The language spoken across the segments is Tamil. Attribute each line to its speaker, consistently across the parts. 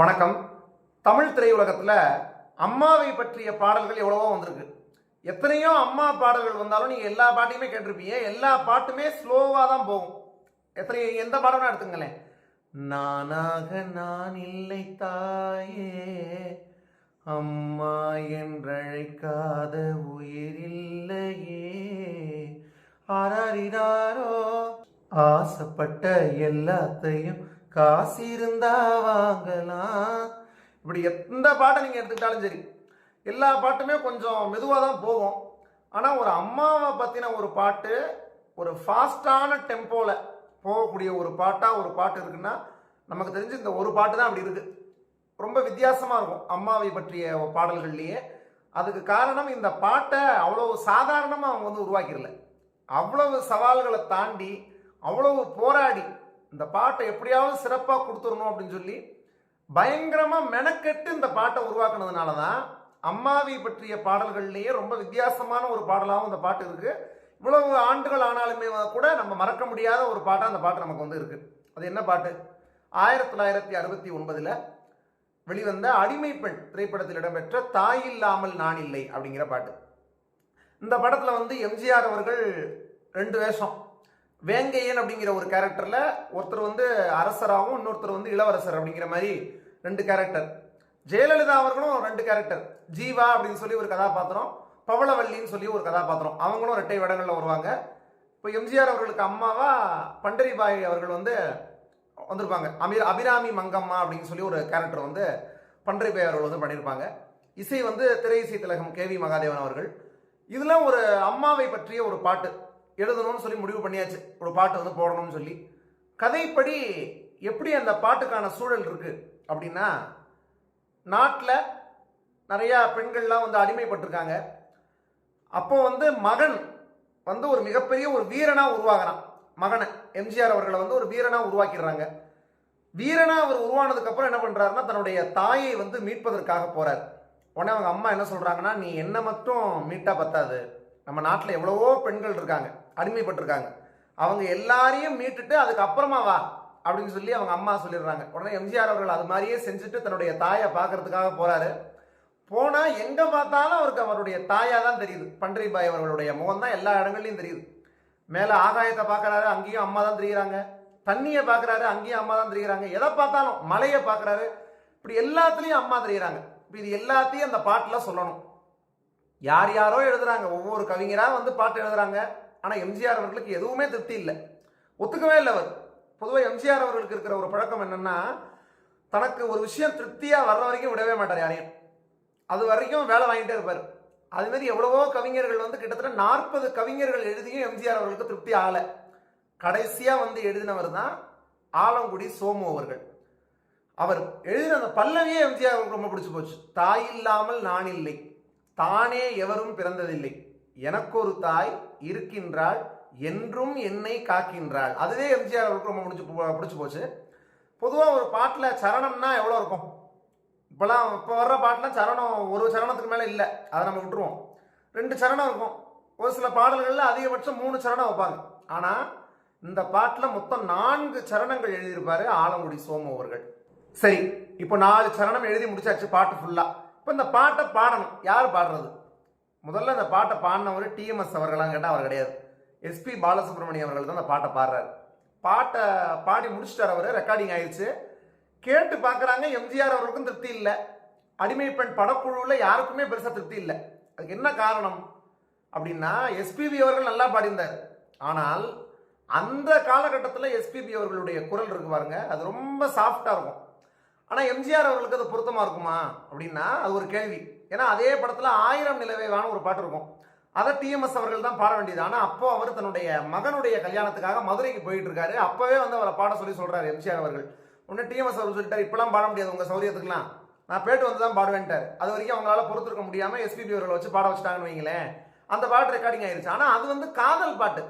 Speaker 1: வணக்கம். தமிழ் திரையுலகத்தில் அம்மாவை பற்றிய பாடல்கள் எவ்வளவோ வந்திருக்கு. எத்தனையோ அம்மா பாடல்கள் வந்தாலும் நீங்கள் எல்லா பாட்டையுமே கேட்டிருப்பீங்க. எல்லா பாட்டுமே ஸ்லோவாக தான் போகும். எத்தனை எந்த பாடம் எடுத்துங்களேன் நானாக நான் இல்லை தாயே அம்மா என்றழைக்காத உயிரில்லையே ஆராரிராரோ ஆசைப்பட்ட எல்லாத்தையும் காசு இருந்தா வாங்கலாம். இப்படி எந்த பாட்டை நீங்கள் எடுத்துக்கிட்டாலும் சரி எல்லா பாட்டுமே கொஞ்சம் மெதுவாக தான் போகும். ஆனால் ஒரு அம்மாவை பற்றின ஒரு பாட்டு ஒரு ஃபாஸ்டான டெம்போவில் போகக்கூடிய ஒரு பாட்டாக ஒரு பாட்டு இருக்குன்னா நமக்கு தெரிஞ்சு இந்த ஒரு பாட்டு தான் அப்படி இருக்குது ரொம்ப வித்தியாசமாக இருக்கும் அம்மாவை பற்றிய பாடல்கள்லேயே. அதுக்கு காரணம் இந்த பாட்டை அவ்வளோ சாதாரணமாக அவங்க வந்து உருவாக்கிடல. அவ்வளவு சவால்களை தாண்டி அவ்வளவு போராடி இந்த பாட்டை எப்படியாவது சிறப்பாக கொடுத்துடணும் அப்படின்னு சொல்லி பயங்கரமாக மெனக்கெட்டு இந்த பாட்டை உருவாக்குனதுனால தான் அம்மாவி பற்றிய பாடல்கள்லேயே ரொம்ப வித்தியாசமான ஒரு பாடலாகவும் இந்த பாட்டு இருக்குது இவ்வளவு ஆண்டுகள் ஆனாலுமே கூட நம்ம மறக்க முடியாத ஒரு பாட்டாக அந்த பாட்டு நமக்கு வந்து இருக்குது அது என்ன பாட்டு? ஆயிரத்தி தொள்ளாயிரத்தி அறுபத்தி ஒன்பதில் வெளிவந்த அடிமை பெண் திரைப்படத்தில் இடம்பெற்ற தாய் இல்லாமல் நான் இல்லை அப்படிங்கிற பாட்டு. இந்த படத்தில் வந்து எம்ஜிஆர் அவர்கள் ரெண்டு வேஷம். வேங்கையன் அப்படிங்கிற ஒரு கேரக்டரில் ஒருத்தர் வந்து அரசராகவும் இன்னொருத்தர் வந்து இளவரசர் அப்படிங்கிற மாதிரி ரெண்டு கேரக்டர் ஜெயலலிதா அவர்களும் ரெண்டு கேரக்டர் ஜீவா அப்படின்னு சொல்லி ஒரு கதாபாத்திரம் பவளவல்லின்னு சொல்லி ஒரு கதாபாத்திரம். அவங்களும் ரெட்டை வேடங்களில் வருவாங்க. இப்போ எம்ஜிஆர் அவர்களுக்கு அம்மாவா பண்டரிபாய் அவர்கள் வந்து வந்திருப்பாங்க. அமீர் அபிராமி மங்கம்மா அப்படின்னு சொல்லி ஒரு கேரக்டர் வந்து பண்டரிபாய் அவர்கள் வந்து பண்ணியிருப்பாங்க. இசை வந்து திரை இசை திலகம் கே வி மகாதேவன் அவர்கள். இதெல்லாம் ஒரு அம்மாவை பற்றிய ஒரு பாட்டு. எழுதணும்னு சொல்லி முடிவு பண்ணியாச்சு. ஒரு பாட்டு வந்து போடணும்னு சொல்லி. கதைப்படி எப்படி அந்த பாட்டுக்கான சூழல் இருக்கு அப்படின்னா நாட்டில் நிறையா பெண்கள்லாம் வந்து அடிமைப்பட்டிருக்காங்க. அப்போ வந்து மகன் வந்து ஒரு மிகப்பெரிய ஒரு வீரனாக உருவாகிறான். மகனை எம்ஜிஆர் அவர்களை வந்து ஒரு வீரனாக உருவாக்கிடுறாங்க. வீரனாக அவர் உருவானதுக்கப்புறம் என்ன பண்ணுறாருன்னா தன்னுடைய தாயை வந்து மீட்பதற்காக போகிறார் உடனே அவங்க அம்மா என்ன சொல்கிறாங்கன்னா நீ என்ன மட்டும் மீட்டா பத்தாது. நம்ம நாட்டில் எவ்வளவோ பெண்கள் இருக்காங்க அடிமைப்பட்டிருக்காங்க. அவங்க எல்லாரையும் மீட்டுட்டு அதுக்கப்புறமா வா அப்படின்னு சொல்லி அவங்க அம்மா சொல்லிடுறாங்க. உடனே எம்ஜிஆர் அவர்கள் அது மாதிரியே செஞ்சுட்டு தன்னுடைய தாயை பார்க்கறதுக்காக போறாரு. போனா எங்க பார்த்தாலும் அவருக்கு அவருடைய தாயா தான் தெரியுது. பன்றிபாய் அவர்களுடைய முகம் தான் எல்லா இடங்கள்லையும் தெரியுது. மேல ஆகாயத்தை பார்க்கறாரு அங்கேயும் அம்மா தான் தெரியுறாங்க. தண்ணியை பார்க்கறாரு அங்கேயும் அம்மா தான் தெரியுறாங்க. எதை பார்த்தாலும் மலையை பார்க்கறாரு. இப்படி எல்லாத்துலேயும் அம்மா தெரியுறாங்க. இப்ப இது எல்லாத்தையும் அந்த பாட்டில் சொல்லணும். யார் யாரோ எழுதுறாங்க. ஒவ்வொரு கவிஞராக வந்து பாட்டு எழுதுறாங்க. ஆனால் எம்ஜிஆர் அவர்களுக்கு எதுவுமே திருப்தி இல்லை. ஒத்துக்கவே இல்லை அவர். பொதுவாக எம்ஜிஆர் அவர்களுக்கு இருக்கிற ஒரு பழக்கம் என்னென்னா தனக்கு ஒரு விஷயம் திருப்தியாக வர்ற வரைக்கும் விடவே மாட்டார் யாரையும். அது வரைக்கும் வேலை வாங்கிட்டே இருப்பார். அதுமாரி எவ்வளவோ கவிஞர்கள் வந்து கிட்டத்தட்ட நாற்பது கவிஞர்கள் எழுதியும் எம்ஜிஆர் அவர்களுக்கு திருப்தி ஆகலை. கடைசியாக வந்து எழுதினவர் தான் ஆலங்குடி சோமு அவர்கள். அவர் எழுதின அந்த பல்லவியே எம்ஜிஆர் அவருக்கு ரொம்ப பிடிச்சி போச்சு. தாய் இல்லாமல் நான் இல்லை. தானே எவரும் பிறந்ததில்லை. எனக்கொரு தாய் இருக்கின்றாள் என்றும் என்னை காக்கின்றாள். அதுவே எம்ஜிஆர் அவருக்கு ரொம்ப முடிச்சு போ- போச்சு. பொதுவாக ஒரு பாட்டில் சரணம்னா எவ்வளோ இருக்கும்? இப்போலாம் இப்போ வர்ற பாட்டுலாம் சரணம் ஒரு சரணத்துக்கு மேலே இல்லை. அதை நம்ம விட்டுருவோம். ரெண்டு சரணம் இருக்கும். ஒரு சில பாடல்களில் அதிகபட்சம் மூணு சரணம் வைப்பாங்க. ஆனால் இந்த பாட்டில் மொத்தம் நான்கு சரணங்கள் எழுதியிருப்பாரு ஆலங்குடி சோமு அவர்கள். சரி இப்போ நாலு சரணம் எழுதி முடிச்சாச்சு பாட்டு ஃபுல்லாக இப்போ இந்த பாட்டை பாடணும். யார் பாடுறது? முதல்ல இந்த பாட்டை பாடினவர் டிஎம்எஸ் அவர்களான்னு கேட்டால் அவர் கிடையாது. எஸ்பி பாலசுப்ரமணியம் அவர்கள் தான் அந்த பாட்டை பாடுறாரு. பாட்டை பாடி முடிச்சிட்டார் அவர் ரெக்கார்டிங் ஆயிடுச்சு கேட்டு பார்க்குறாங்க எம்ஜிஆர் அவர்களுக்கும் திருப்தி இல்லை. அடிமை பெண் படக்குழுவில் யாருக்குமே பெருசாக திருப்தி இல்லை. அதுக்கு என்ன காரணம்? அப்படின்னா எஸ்பிபி அவர்கள் நல்லா பாடியிருந்தார். ஆனால் அந்த காலகட்டத்தில் எஸ்பிபி அவர்களுடைய குரல் இருக்கு பாருங்க அது ரொம்ப சாஃப்டாக இருக்கும். ஆனால் எம்ஜிஆர் அவர்களுக்கு அது பொருத்தமாக இருக்குமா? அப்படின்னா அது ஒரு கேள்வி. ஏன்னா அதே படத்தில் ஆயிரம் நிலவேவான ஒரு பாட்டு இருக்கும். அதை டிஎம்எஸ் அவர்கள் தான் பாட வேண்டியது. ஆனால் அப்போ அவர் தன்னுடைய மகனுடைய கல்யாணத்துக்காக மதுரைக்கு போயிட்டு இருக்காரு. அப்போவே வந்து அவரை பாட சொல்லி சொல்கிறார் எம்ஜிஆர் அவர்கள். உடனே டிஎம்எஸ் அவர்கள் சொல்லிட்டார் இப்பெல்லாம் பாட முடியாது உங்கள் சௌரியத்துக்குலாம் நான் பேட்டு வந்து தான் பாடுவேன்ட்டார். அது வரைக்கும் அவங்களால பொறுத்திருக்க முடியாமல் எஸ்பிபி அவர்களை வச்சு பாட வச்சுட்டாங்கன்னு வைங்களேன். அந்த பாட்டு ரெக்கார்டிங் ஆயிருச்சு. ஆனால் அது வந்து காதல் பாட்டு.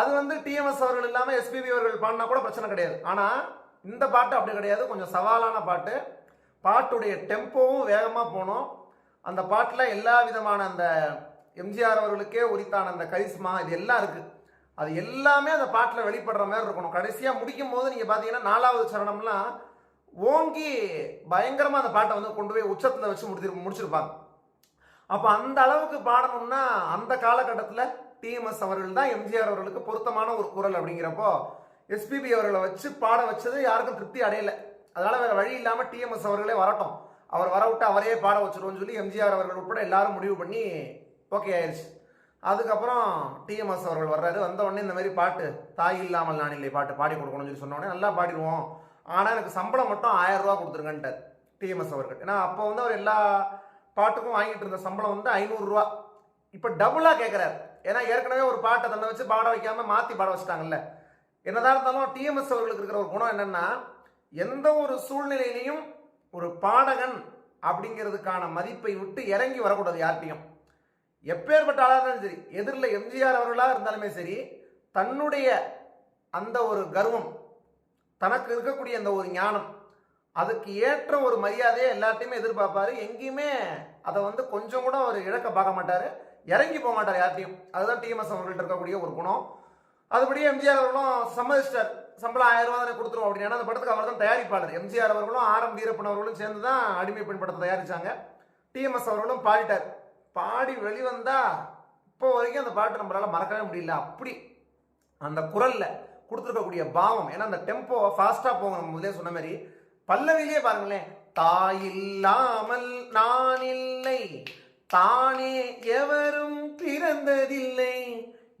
Speaker 1: அது வந்து டிஎம்எஸ் அவர்கள் இல்லாமல் எஸ்பிபி அவர்கள் பாடினா கூட பிரச்சனை கிடையாது. ஆனால் இந்த பாட்டு அப்படி கிடையாது. கொஞ்சம் சவாலான பாட்டு. பாட்டுடைய டெம்போவும் வேகமாக போகணும் அந்த பாட்டில் எல்லா விதமான அந்த எம்ஜிஆர் அவர்களுக்கே உரித்தான அந்த கரிஸ்மா இது எல்லாம் இருக்குது அது எல்லாமே அந்த பாட்டில் வெளிப்படுற மாதிரி இருக்கணும். கடைசியாக முடிக்கும் போது நீங்கள் பார்த்தீங்கன்னா நாலாவது சரணம்லாம் ஓங்கி பயங்கரமாக அந்த பாட்டை வந்து கொண்டு போய் உச்சத்தில் வச்சு முடிச்சிரு முடிச்சிருப்பாங்க. அப்போ அந்த அளவுக்கு பாடணும்னா அந்த காலகட்டத்தில் டிஎம்எஸ் அவர்கள் தான் எம்ஜிஆர் அவர்களுக்கு பொருத்தமான ஒரு குரல் அப்படிங்கிறப்போ எஸ்பிபி அவர்களை வச்சு பாட வச்சது யாருக்கும் திருப்தி அடையலை. அதனால வேற வழி இல்லாமல் டிஎம்எஸ் அவர்களே வரட்டும். அவர் வர விட்டு அவரே பாட வச்சுருவோம்னு சொல்லி எம்ஜிஆர் அவர்கள் உட்பட எல்லாரும் முடிவு பண்ணி ஓகே ஆயிடுச்சு அதுக்கப்புறம் டிஎம்எஸ் அவர்கள் வர்றாரு. வந்த உடனே இந்த மாதிரி பாட்டு தாய் இல்லாமல் நான் இல்லை பாட்டு பாடி கொடுக்கணும்னு சொல்லி சொன்ன நல்லா பாடிடுவோம். ஆனால் எனக்கு சம்பளம் மட்டும் ஆயிரம் ரூபா கொடுத்துருங்கன்ட்டார் டிஎம்எஸ் அவர்கள். ஏன்னா அப்போ வந்து அவர் எல்லா பாட்டுக்கும் வாங்கிட்டு இருந்த சம்பளம் வந்து ஐநூறுரூவா இப்போ டபுளாக கேட்குறாரு ஏன்னா ஏற்கனவே ஒரு பாட்டை தன்னை வச்சு பாட வைக்காமல் மாற்றி பாட வச்சிட்டாங்கல்ல. என்னதான் இருந்தாலும் டிஎம்எஸ் அவர்களுக்கு இருக்கிற ஒரு குணம் என்னன்னா எந்த ஒரு சூழ்நிலையிலையும் ஒரு பாடகன் அப்படிங்கிறதுக்கான மதிப்பை விட்டு இறங்கி வரக்கூடாது யார்கிட்டையும். எப்பேற்பட்ட ஆளாக இருந்தாலும் சரி எதிரில் எம்ஜிஆர் அவர்களாக இருந்தாலுமே சரி தன்னுடைய அந்த ஒரு கர்வம் தனக்கு இருக்கக்கூடிய அந்த ஒரு ஞானம் அதுக்கு ஏற்ற ஒரு மரியாதையை எல்லாத்தையுமே எதிர்பார்ப்பாரு. எங்கேயுமே அதை வந்து கொஞ்சம் கூட அவர் இழக்க பார்க்க மாட்டார். இறங்கி போக மாட்டார் யார்ட்டையும் அதுதான் டிஎம்எஸ் அவர்கள்ட்ட இருக்கக்கூடிய ஒரு குணம். அதுபடி எம்ஜிஆர் அவர்களும் சம்மதிச்சிட்டார். சம்பளம் ஆயிரம் ரூபா தானே கொடுத்துரும் அப்படின்னா அந்த படத்துக்கு அவர் தான் தயாரிப்பாளர் எம்ஜிஆர் அவர்களும் ஆரம் வீரப்பன் அவர்களும் சேர்ந்து தான் அடிமை பெண் படத்தை தயாரிச்சாங்க. டிஎம்எஸ் அவர்களும் பாடிட்டார். பாடி வெளிவந்தா இப்போ வரைக்கும் அந்த பாட்டு நம்மளால மறக்கவே முடியல. அப்படி அந்த குரல்ல கொடுத்துருக்கக்கூடிய பாவம். ஏன்னா அந்த டெம்போ ஃபாஸ்டா போங்க நம்ம முதலே சொன்ன மாதிரி பல்லவிலேயே பாருங்களேன். தாயில்லாமல் நான் இல்லை தானே எவரும் பிறந்ததில்லை.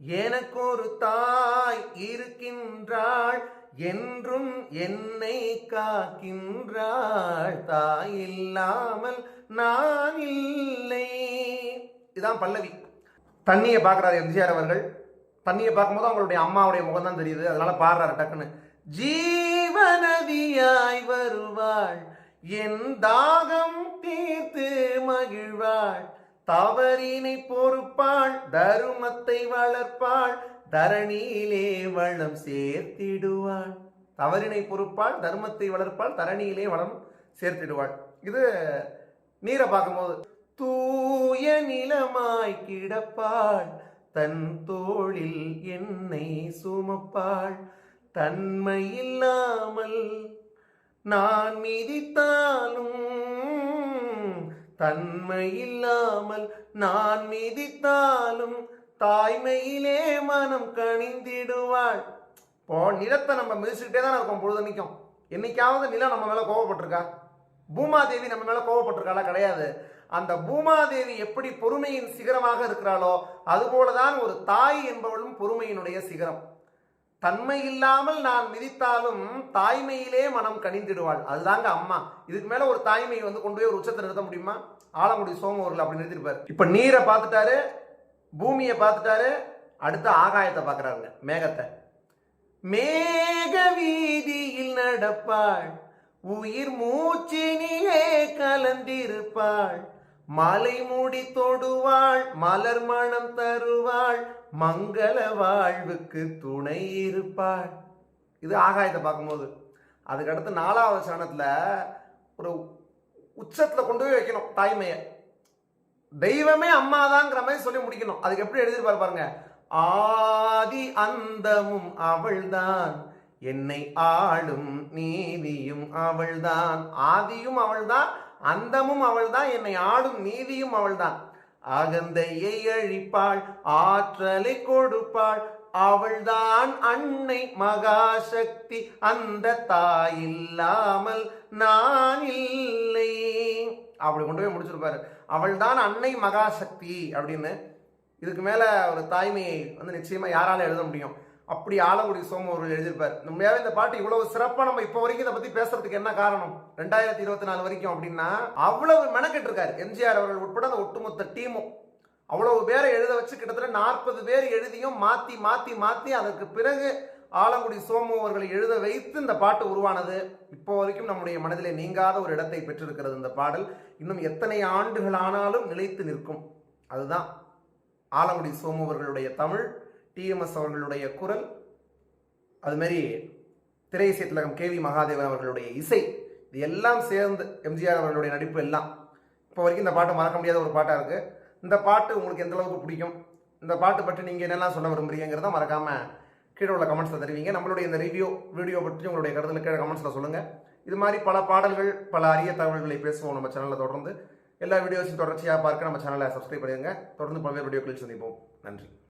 Speaker 1: எனக்கு ஒரு தாய் இருக்கின்றாள் என்றும் என்னை காக்கின்றாள். தாய் இல்லாமல் நான் இல்லை. இதான் பல்லவி. தண்ணியை பார்க்குறாரு எம்ஜிஆர் அவர்கள். தண்ணியை பார்க்கும்போது அவங்களுடைய அம்மாவுடைய முகம் தான் தெரியுது. அதனால பாடுறாரு டக்குன்னு. ஜீவநதியாய் வருவாள் என் தாகம் தீர்த்து மகிழ்வாள் தவறினை பொறுப்பாள் தருமத்தை வளர்ப்பாள் தரணியிலே வளம் சேர்த்திடுவாள். தவறினை பொறுப்பாள் தர்மத்தை வளர்ப்பாள் தரணியிலே வளம் சேர்த்திடுவாள். இது நீரை பார்க்கும்போது தூய நிலமாய் கிடப்பாள் தன் தோளில் என்னை சுமப்பாள். தன்மை இல்லாமல் நான் மிதித்தாலும் தன்மை இல்லாமல் நான் மிதித்தாலும் தாய்மையிலே மனம் கனிந்திடுவாள். இப்போ நிலத்தை நம்ம மிதிச்சுக்கிட்டே தான் இருக்கோம் நிற்கும் என்னைக்காவது நிலம் நம்ம மேலே கோவப்பட்டிருக்கா? பூமாதேவி நம்ம மேலே கோவப்பட்டிருக்காளா? கிடையாது. அந்த பூமாதேவி எப்படி பொறுமையின் சிகரமாக இருக்கிறாளோ அதுபோலதான் ஒரு தாய் என்பவளும் பொறுமையினுடைய சிகரம். தன்மை இல்லாமல் நான் மிதித்தாலும் தாய்மையிலே மனம் கனிந்திடுவாள். அதுதாங்க அம்மா. இதுக்கு மேல ஒரு தாய்மையை வந்து கொண்டு போய் ஒரு உச்சத்தை நிறுத்த முடியுமா? ஆலங்குடி சோமூர்ல அப்படி நிறுத்திருப்பார். இப்ப நீரை பார்த்துட்டாரு பூமியை பார்த்துட்டாரு அடுத்த ஆகாயத்தை பார்க்கறாருங்க மேகத்தை. மேக வீதியில் நடப்பாள். உயிர் மூச்சினிலே கலந்திருப்பாள். மலை மூடி தொடுவாள் மலர் மணம் தருவாள். மங்கள வாழ்வுக்கு துணை இருப்பாள். இது ஆகாயத்தை பார்க்கும்போது. அதுக்கு அடுத்து நாலாவது சரணத்துல ஒரு உச்சத்தில் கொண்டு போய் வைக்கணும் தாய்மையை. தெய்வமே அம்மாதாங்கிற மாதிரி சொல்லி முடிக்கணும். அதுக்கு எப்படி எழுதிருப்பாரு பாருங்க. ஆதி அந்தமும் அவள்தான் என்னை ஆளும் நீதியும் அவள்தான். ஆதியும் அவள்தான் அந்தமும் அவள்தான் என்னை ஆளும் நீதியும் அவள்தான். அகந்தையை அழிப்பாள் ஆற்றலை கொடுப்பாள். அவள்தான் அன்னை மகாசக்தி. அந்த தாய் இல்லாமல் நான் இல்லை. அப்படி கொண்டு போய் முடிச்சிருப்பாரு. அவள்தான் அன்னை மகாசக்தி அப்படின்னு. இதுக்கு மேல ஒரு தாய்மையை வந்து நிச்சயமா யாரால எழுத முடியும்? அப்படி ஆலங்குடி சோமம் அவர்கள் எழுதியிருப்பார். உண்மையாவே இந்த பாட்டு இவ்வளவு சிறப்பா நம்ம இப்போ வரைக்கும் இதை பத்தி பேசுறதுக்கு என்ன காரணம்? ரெண்டாயிரத்தி இருபத்தி நாலு வரைக்கும் அப்படின்னா அவ்வளவு மெனக்கெட்டு இருக்காரு எம்ஜிஆர் அவர்கள் உட்பட அந்த ஒட்டுமொத்த டீமும். அவ்வளவு பேரை எழுத வச்சு கிட்டத்தட்ட நாற்பது பேர் எழுதியும் மாத்தி மாத்தி மாத்தி அதற்கு பிறகு ஆலங்குடி சோமு அவர்களை எழுத வைத்து இந்த பாட்டு உருவானது. இப்போ வரைக்கும் நம்முடைய மனதிலே நீங்காத ஒரு இடத்தை பெற்றிருக்கிறது இந்த பாடல். இன்னும் எத்தனை ஆண்டுகள் ஆனாலும் நிலைத்து நிற்கும். அதுதான் ஆலங்குடி சோமு அவர்களுடைய தமிழ் டிஎம்எஸ் அவர்களுடைய குரல் அதுமாரி திரை இசை திலகம் கேவி மகாதேவன் அவர்களுடைய இசை இது எல்லாம் சேர்ந்து எம்ஜிஆர் அவர்களுடைய நடிப்பு எல்லாம். இப்போ வரைக்கும் இந்த பாட்டு மறக்க முடியாத ஒரு பாட்டாக இருக்குது இந்த பாட்டு உங்களுக்கு எந்த அளவுக்கு பிடிக்கும்? இந்த பாட்டு பற்றி நீங்கள் என்னெல்லாம் சொல்ல விரும்புறீங்கிறத மறக்காமல் கீழே உள்ள கமெண்ட்ஸில் தெரிவிங்க. நம்மளுடைய இந்த ரிவ்யூ வீடியோ பற்றி உங்களுடைய கருத்தில் கீழே கமெண்ட்ஸில் சொல்லுங்கள் இது மாதிரி பல பாடல்கள் பல அரிய தகவல்களை பேசுவோம் நம்ம சேனலில் தொடர்ந்து. எல்லா வீடியோஸையும் தொடர்ச்சியாக பார்க்க நம்ம சேனலை சப்ஸ்கிரைப் பண்ணிடுங்க தொடர்ந்து பல்வேறு வீடியோக்களில் சந்திப்போம். நன்றி.